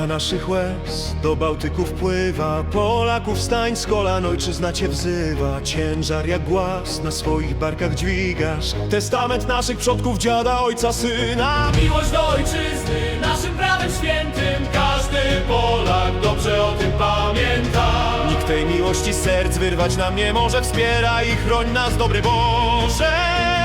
Rzeka naszych łez do Bałtyku wpływa Polaków stań z kolan, ojczyzna cię wzywa. Ciężar jak głaz na swoich barkach dźwigasz. Testament naszych przodków, dziada, ojca, syna. Miłość do ojczyzny, naszym prawem świętym. Każdy Polak dobrze o tym pamięta. Nikt tej miłości serc wyrwać nam nie może. Wspiera i chroń nas, dobry Boże.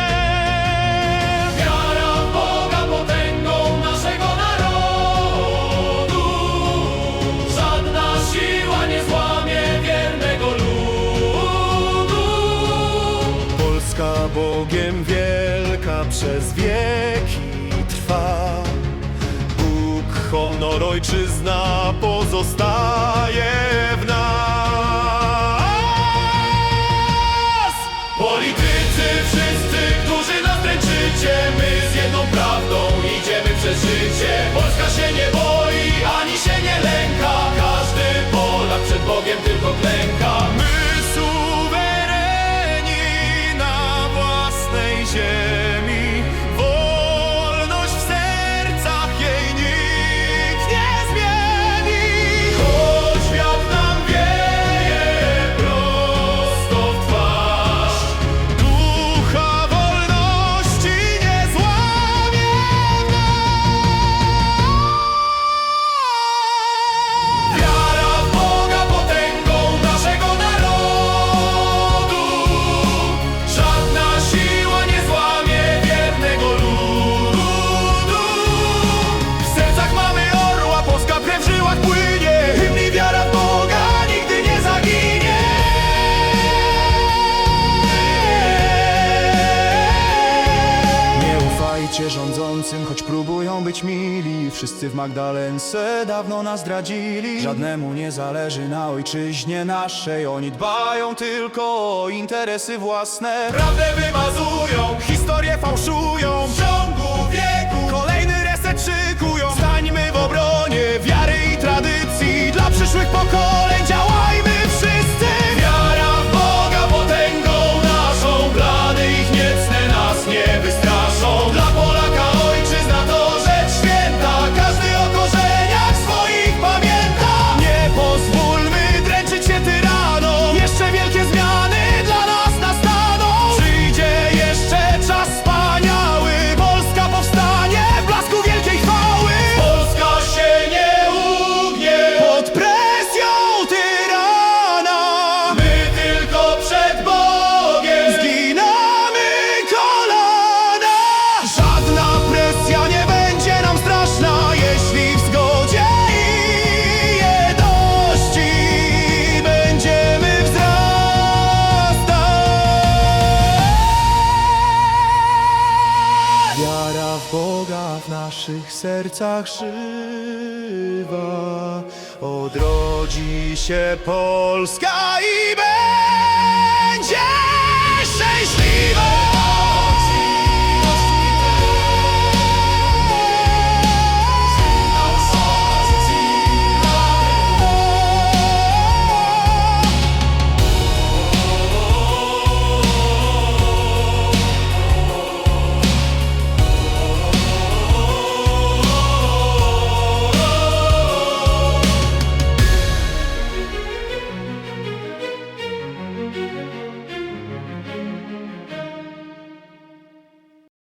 przez wieki trwa. Bóg, honor, ojczyzna pozostaje. mili Wszyscy w Magdalence dawno nas zdradzili. Żadnemu nie zależy na ojczyźnie naszej Oni dbają tylko o interesy własne. Prawdę wymazują, historię fałszują. w naszych sercach żywa. Odrodzi się Polska i będzie.